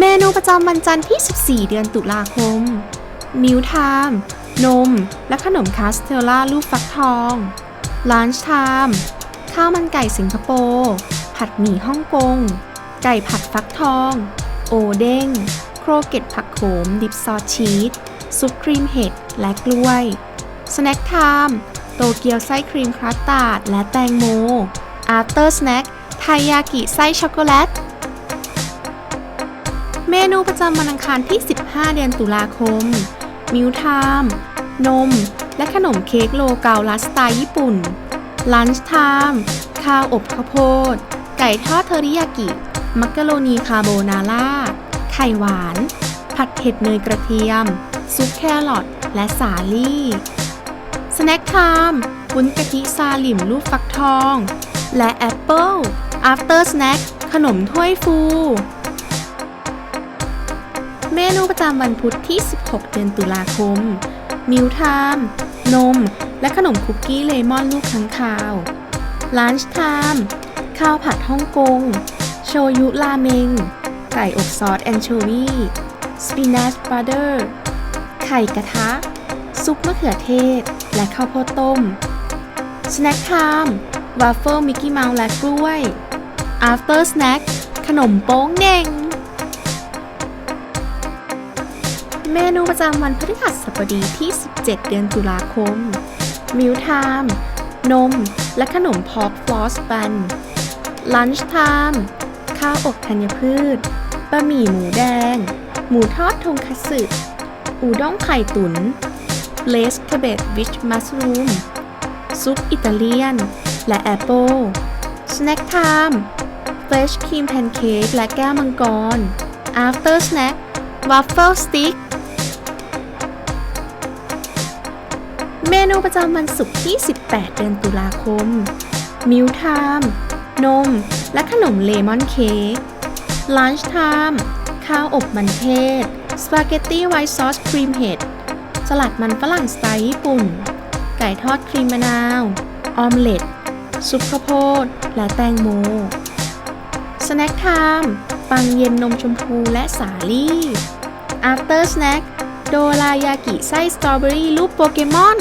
เมนูประจำวันจันทร์ที่ 14 เดือนตุลาคม มิวไทม์นม และขนมคาสเทลล่าลูกฟักทองลันช์ไทม์ข้าวมันไก่สิงคโปร์ผัดหมี่ฮ่องกง ไก่ผัดฟักทอง โอเด้ง โครเกตผักโขม ดิบซอสชีสซุปครีมเห็ด และกล้วยสแน็คไทม์โตเกียวไส้ครีมครัสตาร์ดและแตงโมอาร์เตอร์สแน็คไทยากิไส้ช็อกโกแลต เมนูประจำวันอังคารที่ 15 เดือนตุลาคม มิวไทม์นม และขนมเค้กโลเกาลัดสไตล์ญี่ปุ่น ลันช์ไทม์ข้าวอบข้าวโพด ไก่ทอดเทอริยากิ มักกะโรนีคาโบนาร่า ไข่หวาน ผัดเผ็ดเนยกระเทียม ซุปแครอทและสาลี่สแน็คไทม์วุ้นกะทิซาลิมลูกฟักทอง และแอปเปิล after snack ขนมถ้วยฟู เมนูประจำวันพุธที่ 16 เดือนตุลาคม มิวไทม์นม และขนมคุกกี้เลมอนลูกค้างคาวลันช์ไทม์ข้าวผัดฮ่องกง โชยุราเมง ไก่อบซอสแอนโชวีสปินัชบัตเตอร์ ไข่กระทะ ซุปมะเขือเทศ และข้าวโพดต้ม สแน็คไทม์วาฟเฟิลมิกกี้เมาส์และกล้วย after snack ขนมโป้งเน่ง เมนูประจำวันพฤหัสบดีที่ 17 เดือนตุลาคม มิวไทม์นม และขนมพอกฟลอสบัน ลันช์ไทม์ข้าวอบธัญพืช บะหมี่หมูแดง หมูทอดทงคัตสึอูด้งไข่ตุน๋นเลสคาเบตวิชมัสรูม ซุปอิตาเลียน และแอปเปิลสแน็คไทม์เฟรชครีมแพนเค้กและแก้วมังกร after snack วัฟเฟิลสติ๊ก นูประจำวันศุกร์ที่ 18 เดือนตุลาคม มิวไทม์นม และขนมเลมอนเค้กลันช์ไทม์ข้าวอบมันเทศ สปาเกตตี้ไวท์ซอสครีมเห็ด สลัดมันฝรั่งสไตล์ญี่ปุ่น ไก่ทอดครีมมะนาว ออมเล็ต ซุปข้าวโพด และแตงโม สแน็คไทม์ปังเย็นนมชมพูและสาลี่ after snack โดรายากิไส้สตรอเบอรี่รูปโปเกมอน